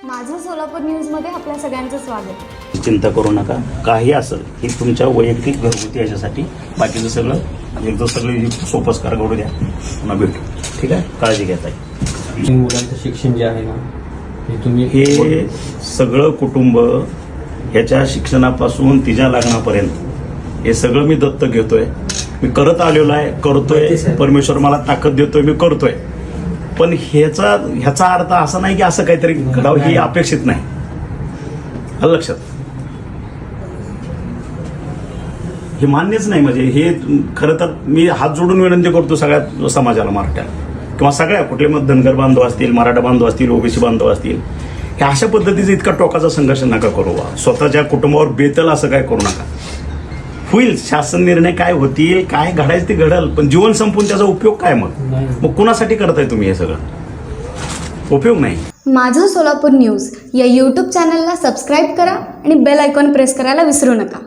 सोलापूर न्यूजमध्ये आपल्या सगळ्यांचं स्वागत. चिंता करू नका. काही असेल ही तुमच्या वैयक्तिक घरगुती याच्यासाठी. बाकीचं सगळं एकदा सगळं सोपस करा करू द्या. पुन्हा भेटू. ठीक आहे? काळजी घेता आणि मुलांचं शिक्षण जे आहे ना हे तुम्ही हे सगळं कुटुंब ह्याच्या शिक्षणापासून तिच्या लग्नापर्यंत हे सगळं मी दत्तक घेतोय. मी करत आलेलो आहे करतोय. परमेश्वर मला ताकद देतोय मी करतोय. पण ह्याचा ह्याचा अर्थ असा नाही की असं काहीतरी घडावं ही अपेक्षित नाही. आलं लक्षात? हे मान्यच नाही म्हणजे हे खरं तर मी हात जोडून विनंती करतो सगळ्या समाजाला मराठ्याला. किंवा सगळ्या कुठले मग धनगर बांधव असतील मराठा बांधव असतील ओबीसी बांधव असतील हे अशा पद्धतीचा इतका टोकाचा संघर्ष नका करू बा. स्वतःच्या कुटुंबावर बेतल असं काय करू नका. होईल शासन निर्णय काय होतील काय घडायचं ते घडल पण जीवन संपून त्याचा उपयोग काय मग. मग कुणासाठी करताय तुम्ही हे सगळं? उपयोग नाही. माझं सोलापूर न्यूज या यूट्यूब चॅनलला सबस्क्राईब करा आणि बेल आयकॉन प्रेस करायला विसरू नका.